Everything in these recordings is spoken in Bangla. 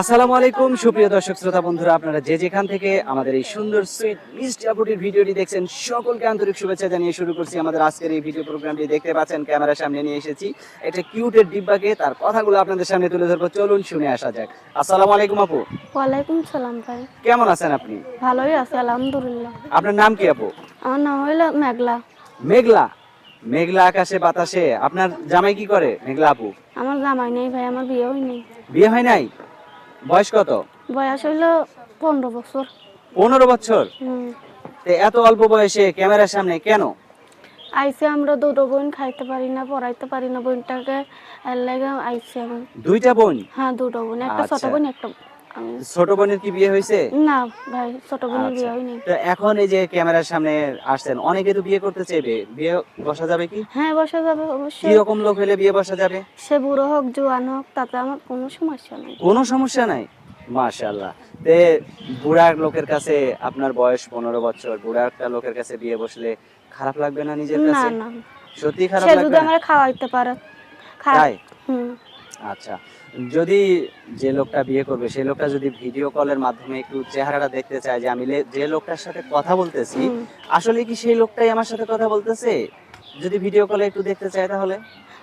আসসালামু আলাইকুম সুপ্রিয় দর্শক শ্রোতা বন্ধুরা আপনারা যে যেখান থেকে আমাদের এই সুন্দর সুইট মিষ্টি আপুটির ভিডিওটি দেখছেন সকলকে আন্তরিক শুভেচ্ছা জানিয়ে শুরু করছি আমাদের আজকের এই ভিডিও প্রোগ্রামটি দেখতে পাচ্ছেন ক্যামেরার সামনে নিয়ে এসেছি একটা কিউটের ডিব্বাকে তার কথাগুলো আপনাদের সামনে তুলে ধরবো। চলুন শুনে আসা যাক। আসসালামু আলাইকুম আপু। ওয়ালাইকুম সালাম ভাই। কেমন আছেন আপনি? ভালোই আছে আলহামদুলিল্লাহ। আপনার নাম কি আপু? আমার নাম হইল মেঘলা। মেঘলা? মেঘলা আকাশে বাতাসে। আপনার জামাই কি করে মেঘলা আপু? আমার জামাই নেই ভাই আমার বিয়ে হয়নি। বিয়ে হয় নাই? বয়স কত? বয়স হলো পনেরো বছর। পনেরো বছর? তে এত অল্প বয়সে ক্যামেরার সামনে কেন? আইসে আমরা দুটো বোন খাইতে পারি না পড়াইতে পারি না বোনটাকে এর লাগে আইসে আমি দুইটা বোন? হ্যাঁ দুটো বোন একটা ছোট আচ্ছা। বোন একটা ছোট বোনের কি বিয়ে হয়েছে? না ভাই ছোট বোনের বিয়ে আচ্ছা। হয়নি। তো এখন এই যে ক্যামেরার সামনে আসছেন অনেকে তো বিয়ে করতে চাইবে। বিয়ে বসা যাবে কি? হ্যাঁ বসা যাবে কি রকম লোক হলে বিয়ে বসা যাবে? সে বুড়ো হোক জোয়ান হোক তাতে আমার কোনো সমস্যা নেই। কোনো সমস্যা নাই? মাশাআল্লাহ। তে বুড়া লোকের কাছে আপনার বয়স পনেরো বছর বুড়া একটা লোকের কাছে বিয়ে বসলে খারাপ লাগবে না নিজের কাছে? না। সত্যি খারাপ সে লাগবে যদি আমার খাওয়াইতে পারে। খা তাই? হুম। আচ্ছা। যদি যে লোকটা বিয়ে করবে সেই লোকটা যদি ভিডিও কলের মাধ্যমে একটু চেহারাটা দেখতে চায় যে আমি যে লোকটার সাথে কথা বলতেছি আসলে কি সেই লোকটাই আমার সাথে কথা বলতেছে? যদি ভিডিও কলে একটু দেখতে চায় তাহলে?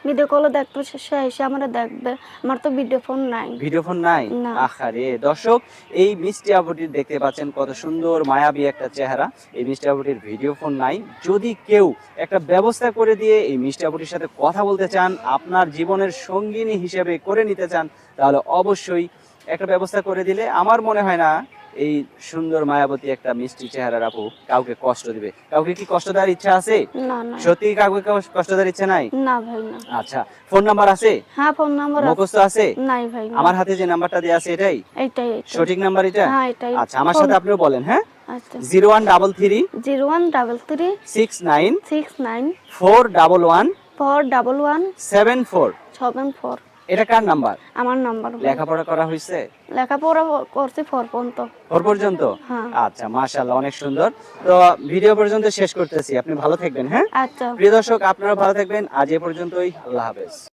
ভিডিও কলে দেখতে সে এসে আমরা দেখবে। আমার তো ভিডিও ফোন নাই। ভিডিও ফোন নাই। আহারে দর্শক এই মিষ্টি আবুটির দেখতে পাচ্ছেন কত সুন্দর মায়াবী একটা চেহারা। এই মিষ্টি আবুটির ভিডিও ফোন নাই। যদি কেউ একটা ব্যবস্থা করে দিয়ে এই মিষ্টি আবুটির সাথে কথা বলতে চান আপনার জীবনের সঙ্গিনী হিসেবে করে নিতে চান তাহলে অবশ্যই একটা ব্যবস্থা করে দিলে আমার মনে হয় না এই সুন্দর মায়াবতী একটা মিষ্টি চেহারার আপু কাউকে কষ্ট দিবে। কাউকে কি কষ্ট দেওয়ার ইচ্ছা আছে? সত্যি কাউকে কষ্ট দেওয়ার ইচ্ছা নাই? না ভাই না। আচ্ছা ফোন নাম্বার আছে? হ্যাঁ ফোন নাম্বার মুখস্থ আছে? নাই ভাই আমার হাতে যে নাম্বারটা দেওয়া আছে এটাই? এইটাই। সঠিক নাম্বার এটা? হ্যাঁ এটাই। আচ্ছা আমার সাথে আপনিও বলেন হ্যাঁ? আচ্ছা। Zero one double three zero one double three six nine six nine four double one four double one seven four seven four. এটা কার নাম্বার? আমার নাম্বার লেখাপড়া করা হয়েছে লেখাপড়া করছি ফোর পর্যন্ত। ফোর পর্যন্ত? হ্যাঁ। আচ্ছা মাশাআল্লাহ অনেক সুন্দর। তো ভিডিও পর্যন্ত শেষ করতেছি। আপনি ভালো থাকবেন হ্যাঁ? আচ্ছা। প্রিয় দর্শক আপনারা ভালো থাকবেন। আজ এ পর্যন্তই আল্লাহ হাফেজ।